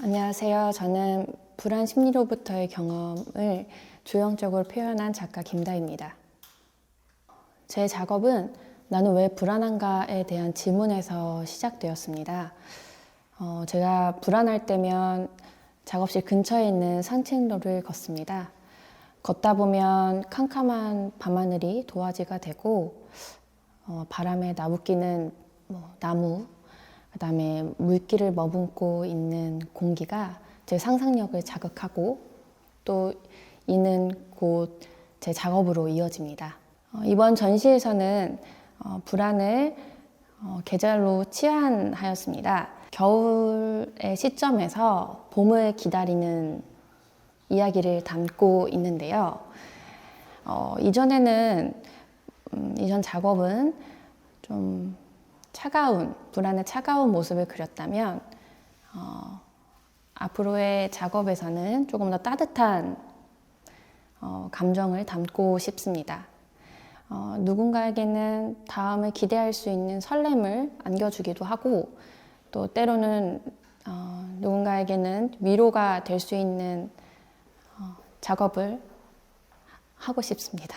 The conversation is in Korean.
안녕하세요. 저는 불안 심리로부터의 경험을 조형적으로 표현한 작가 김다입니다. 제 작업은 나는 왜 불안한가에 대한 질문에서 시작되었습니다. 어, 제가 불안할 때면 작업실 근처에 있는 산책로를 걷습니다. 걷다 보면 캄캄한 밤하늘이 도화지가 되고 어, 바람에 나부끼는 뭐, 나무, 그다음에 물기를 머금고 있는 공기가 제 상상력을 자극하고 또 이는 곧 제 작업으로 이어집니다. 어, 이번 전시에서는 어, 불안을 어, 계절로 치환하였습니다. 겨울의 시점에서 봄을 기다리는 이야기를 담고 있는데요. 어, 이전에는 음, 이전 작업은 좀 차가운 불안의 차가운 모습을 그렸다면 어, 앞으로의 작업에서는 조금 더 따뜻한 어, 감정을 담고 싶습니다. 어, 누군가에게는 다음을 기대할 수 있는 설렘을 안겨주기도 하고 또 때로는 어, 누군가에게는 위로가 될 수 있는 어, 작업을 하고 싶습니다.